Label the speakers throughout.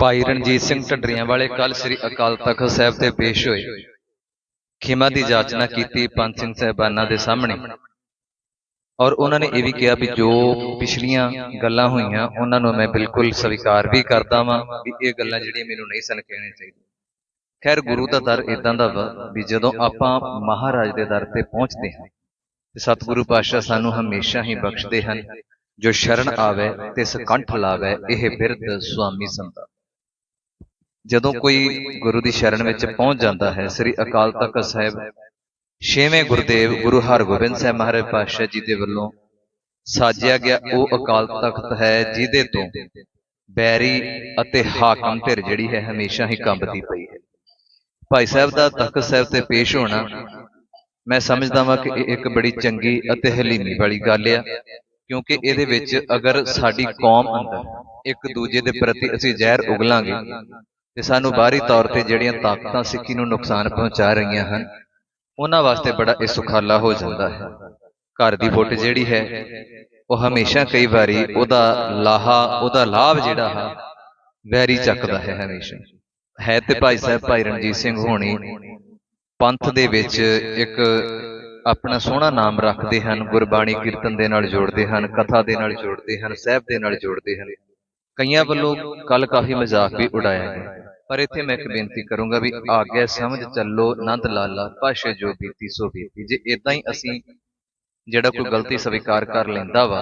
Speaker 1: ਭਾਈ ਰਣਜੀਤ ਸਿੰਘ ਢੱਡਰੀਆਂ ਵਾਲੇ ਕੱਲ ਸ੍ਰੀ ਅਕਾਲ ਤਖਤ ਸਾਹਿਬ ਤੇ ਪੇਸ਼ ਹੋਏ। ਖਿਮਾ ਦੀ ਜਾਚਨਾ ਕੀਤੀ ਪੰਜ ਸਿੰਘ ਸਾਹਿਬਾਨਾਂ ਦੇ ਸਾਹਮਣੇ। ਔਰ ਉਹਨਾਂ ਨੇ ਇਹ ਵੀ ਕਿਹਾ ਵੀ ਜੋ ਪਿਛਲੀਆਂ ਗੱਲਾਂ ਹੋਈਆਂ, ਉਹਨਾਂ ਨੂੰ ਮੈਂ ਬਿਲਕੁਲ ਸਵੀਕਾਰ ਵੀ ਕਰਦਾ ਵਾਂ ਵੀ ਇਹ ਗੱਲਾਂ ਜਿਹੜੀਆਂ ਮੈਨੂੰ ਨਹੀਂ ਸਨ ਕਹਿਣੀਆਂ ਚਾਹੀਦੀਆਂ। ਖੈਰ, ਗੁਰੂ ਦਾ ਦਰ ਇਦਾਂ ਦਾ ਵਾ ਵੀ ਜਦੋਂ ਆਪਾਂ ਮਹਾਰਾਜ ਦੇ ਦਰ ਤੇ ਪਹੁੰਚਦੇ ਹਾਂ, ਤੇ ਸਤਿਗੁਰੂ ਪਾਤਸ਼ਾਹ ਸਾਨੂੰ ਹਮੇਸ਼ਾ ਹੀ ਬਖਸ਼ਦੇ ਹਨ, ਜੋ ਸ਼ਰਨ ਆਵੇ ਤੇ ਸਕੰਠ ਲਾਵੇ, ਇਹ ਬਿਰਧ ਸੁਆਮੀ ਸੰਤਾ। ਜਦੋਂ ਕੋਈ ਗੁਰੂ ਦੀ ਸ਼ਰਨ ਵਿੱਚ ਪਹੁੰਚ ਜਾਂਦਾ ਹੈ ਸ੍ਰੀ ਅਕਾਲ ਤਖਤ ਸਾਹਿਬ ਛੇਵੇਂ ਗੁਰਦੇਵ ਗੁਰੂ ਹਰਗੋਬਿੰਦ ਸਾਹਿਬ ਮਹਾਰਾਜ ਪਾਤਸ਼ਾਹ ਜੀ ਦੇ ਵੱਲੋਂ ਸਾਜਿਆ ਗਿਆ ਉਹ ਅਕਾਲ ਤਖਤ ਹੈ ਜਿਹਦੇ ਤੋਂ ਬੈਰੀ ਅਤੇ ਹਾਕਮ ਧਿਰ ਜਿਹੜੀ ਹੈ ਹਮੇਸ਼ਾ ਹੀ ਕੰਬਦੀ ਪਈ ਹੈ। ਭਾਈ ਸਾਹਿਬ ਦਾ ਤਖਤ ਸਾਹਿਬ ਤੇ ਪੇਸ਼ ਹੋਣਾ ਮੈਂ ਸਮਝਦਾ ਹਾਂ ਕਿ ਇਹ ਇੱਕ ਬੜੀ ਚੰਗੀ ਅਤੇ ਹਲੀਮੀ ਵਾਲੀ ਗੱਲ ਆ ਕਿਉਂਕਿ ਇਹਦੇ ਵਿੱਚ ਅਗਰ ਸਾਡੀ ਕੌਮ ਅੰਦਰ ਇੱਕ ਦੂਜੇ ਦੇ ਪ੍ਰਤੀ ਅਸੀਂ ਜ਼ਹਿਰ ਉਗਲਾਂਗੇ ਤੇ ਸਾਨੂੰ ਬਾਹਰੀ ਤੌਰ ਤੇ ਜਿਹੜੀਆਂ ਤਾਕਤਾਂ ਸਿੱਖੀ ਨੂੰ ਨੁਕਸਾਨ ਪਹੁੰਚਾ ਰਹੀਆਂ ਹਨ ਉਹਨਾਂ ਵਾਸਤੇ ਬੜਾ ਇਹ ਸੁਖਾਲਾ ਹੋ ਜਾਂਦਾ ਹੈ। ਘਰ ਦੀ ਫੁੱਟ ਜਿਹੜੀ ਹੈ ਉਹ ਹਮੇਸ਼ਾ ਕਈ ਵਾਰੀ ਉਹਦਾ ਲਾਹਾ ਉਹਦਾ ਲਾਭ ਜਿਹੜਾ ਹੈ ਵੈਰੀ ਚੱਕਦਾ ਹੈ ਹਮੇਸ਼ਾ। ਹੈ ਤੇ ਭਾਈ ਸਾਹਿਬ ਭਾਈ ਰਣਜੀਤ ਸਿੰਘ ਹੋਣੀ ਪੰਥ ਦੇ ਵਿੱਚ ਇੱਕ ਆਪਣਾ ਸੋਹਣਾ ਨਾਮ ਰੱਖਦੇ ਹਨ ਗੁਰਬਾਣੀ ਕੀਰਤਨ ਦੇ ਨਾਲ ਜੋੜਦੇ ਹਨ ਕਥਾ ਦੇ ਨਾਲ ਜੋੜਦੇ ਹਨ ਸਹਿਬ ਦੇ ਨਾਲ ਜੋੜਦੇ ਹਨ। ਕਈਆਂ ਵੱਲੋਂ ਕੱਲ ਕਾਫੀ ਮਜ਼ਾਕ ਵੀ ਉਡਾਇਆ ਗਿਆ ਪਰ ਇੱਥੇ ਮੈਂ ਇੱਕ ਬੇਨਤੀ ਕਰੂੰਗਾ ਵੀ ਆਗਿਆ ਸਮਝ ਚੱਲੋ ਨੰਦ ਲਾਲਾ, ਭਾਸ਼ੇ ਜੋ ਬੀਤੀ ਸੋ ਬੀਤੀ। ਜੇ ਇਦਾਂ ਹੀ ਅਸੀਂ ਜਿਹੜਾ ਕੋਈ ਗਲਤੀ ਸਵੀਕਾਰ ਕਰ ਲੈਂਦਾ ਵਾ,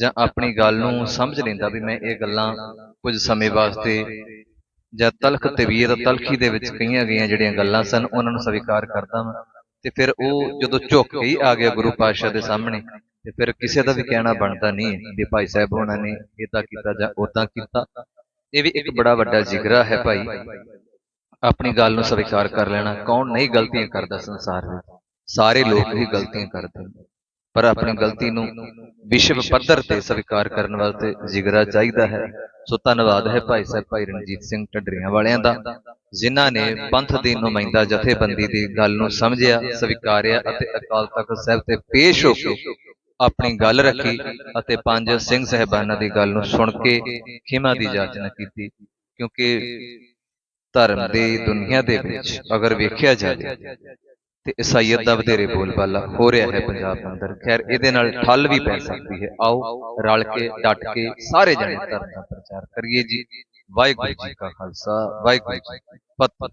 Speaker 1: ਜਾਂ ਆਪਣੀ ਗੱਲ ਨੂੰ ਸਮਝ ਲੈਂਦਾ ਵੀ ਮੈਂ ਇਹ ਗੱਲਾਂ ਕੁਝ ਸਮੇਂ ਵਾਸਤੇ ਜਾਂ ਤਲਖ ਤਵੀਰ ਤਲਖੀ ਦੇ ਵਿੱਚ ਕਹੀਆਂ ਗਈਆਂ ਜਿਹੜੀਆਂ ਗੱਲਾਂ ਸਨ, ਉਹਨਾਂ ਨੂੰ ਸਵੀਕਾਰ ਕਰਦਾ ਵਾਂ। ਤੇ ਫਿਰ ਉਹ ਜਦੋਂ ਝੁੱਕ ਕੇ ਹੀ ਆ ਗਿਆ ਗੁਰੂ ਪਾਤਸ਼ਾਹ ਦੇ ਸਾਹਮਣੇ, ਤੇ ਫਿਰ ਕਿਸੇ ਦਾ ਵੀ ਕਹਿਣਾ ਬਣਦਾ ਨਹੀਂ, ਵੀ ਭਾਈ ਸਾਹਿਬ ਉਹਨਾਂ ਨੇ ਇਦਾਂ ਕੀਤਾ ਜਾਂ ਉਦਾਂ ਕੀਤਾ। ਇਹ ਵੀ ਇੱਕ ਬੜਾ ਵੱਡਾ ਜਿਗਰਾ ਹੈ ਭਾਈ। ਆਪਣੀ ਗੱਲ ਨੂੰ ਸਵੀਕਾਰ ਕਰ ਲੈਣਾ। ਕੌਣ ਨਹੀਂ ਗਲਤੀਆਂ ਕਰਦਾ ਸੰਸਾਰ ਵਿੱਚ। ਸਾਰੇ ਲੋਕ ਹੀ ਗਲਤੀਆਂ ਕਰਦੇ ਪਰ ਆਪਣੀ ਗਲਤੀ ਨੂੰ ਵਿਸ਼ਵ ਪੱਧਰ ਤੇ ਸਵੀਕਾਰ ਕਰਨ ਵਾਸਤੇ ਜਿਗਰਾ ਚਾਹੀਦਾ ਹੈ। ਸੋ ਧੰਨਵਾਦ ਹੈ ਭਾਈ ਸਾਹਿਬ, ਭਾਈ ਰਣਜੀਤ ਸਿੰਘ ਢੱਡਰੀਆਂ ਵਾਲਿਆਂ ਦਾ, ਜਿਨ੍ਹਾਂ ਨੇ ਪੰਥ ਦੀ ਨੁਮਾਇੰਦਾ ਜਥੇਬੰਦੀ ਦੀ ਗੱਲ ਨੂੰ ਸਮਝਿਆ, ਸਵੀਕਾਰਿਆ ਅਤੇ ਅਕਾਲ ਤਖਤ ਸਾਹਿਬ ਤੇ ਪੇਸ਼ ਹੋ ਕੇ ਆਪਣੀ ਗੱਲ ਰੱਖੀ ਅਤੇ ਪੰਜ ਸਿੰਘ ਸਹਿਬਾਨਾਂ ਦੀ ਗੱਲ ਨੂੰ ਸੁਣ ਕੇ ਖਿਮਾ ਦੀ ਜਾਚਨਾ ਕੀਤੀ ਕਿਉਂਕਿ ਧਰਮ ਦੀ ਦੁਨੀਆ ਦੇ ਵਿੱਚ ਅਗਰ ਵੇਖਿਆ ਜਾਵੇ ਤੇ ਈਸਾਈਅਤ ਦਾ ਵਧੇਰੇ ਬੋਲਬਾਲਾ ਹੋ ਰਿਹਾ ਹੈ ਪੰਜਾਬ ਅੰਦਰ। ਖੈਰ ਇਹਦੇ ਨਾਲ ਠੱਲ ਵੀ ਪੈ ਸਕਦੀ ਹੈ। ਆਓ ਰਲ ਕੇ ਡਟ ਕੇ ਸਾਰੇ ਜਣੇ ਧਰਮ ਦਾ ਪ੍ਰਚਾਰ ਕਰੀਏ ਜੀ। ਵਾਹਿਗੁਰੂ ਜੀ ਕਾ ਖਾਲਸਾ ਵਾਹਿਗੁਰੂ ਜੀ ਕੀ ਫਤਿਹ।